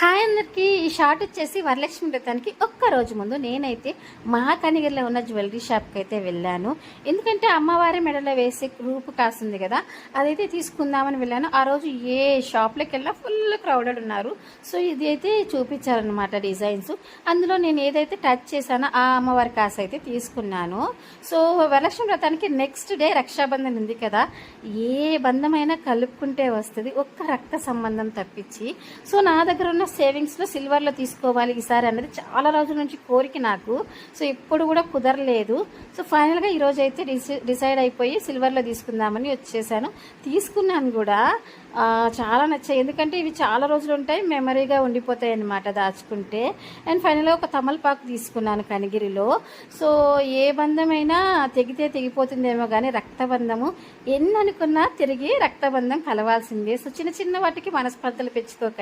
Hi అందరికీ ఈ short వచ్చేసి వరలక్ష్మి వ్రతానికి ఒక్క రోజు ముందు. నేనైతే మహాకనిగిరిలో ఉన్న జ్యువెలరీ షాప్కి అయితే వెళ్ళాను. ఎందుకంటే అమ్మవారి మెడలో వేసే రూపు కాస్తుంది కదా అదైతే తీసుకుందామని వెళ్ళాను. ఆ రోజు ఏ షాప్లోకి వెళ్ళినా ఫుల్ క్రౌడెడ్ ఉన్నారు. సో ఇది అయితే చూపించారనమాట డిజైన్స్. అందులో నేను ఏదైతే టచ్ చేశానో ఆ అమ్మవారి కాసు అయితే తీసుకున్నాను. సో వరలక్ష్మి వ్రతానికి నెక్స్ట్ డే రక్షాబంధన్ ఉంది కదా ఏ బంధమైనా కలుపుకుంటే వస్తుంది. ఒక్క రక్త సంబంధం తప్పించి. సో నా దగ్గర ఉన్న సేవింగ్స్లో సిల్వర్లో తీసుకోవాలి ఈసారి అనేది చాలా రోజుల నుంచి కోరిక నాకు. సో ఇప్పుడు కూడా కుదరలేదు. సో ఫైనల్గా ఈరోజు అయితే డిసై డిసైడ్ అయిపోయి సిల్వర్లో తీసుకుందామని వచ్చేసాను. తీసుకున్నాను కూడా. చాలా నచ్చాయి. ఎందుకంటే ఇవి చాలా రోజులు ఉంటాయి మెమరీగా ఉండిపోతాయి అన్నమాట దాచుకుంటే. అండ్ ఫైనల్గా ఒక తమలపాకు తీసుకున్నాను కనిగిరిలో. సో ఏ బంధమైనా తెగితే తెగిపోతుందేమో కానీ రక్తబంధము. ఎన్ని అనుకున్నా తిరిగి రక్తబంధం కలవాల్సిందే. సో చిన్న చిన్న వాటికి మనస్పర్ధలు పెంచుకోక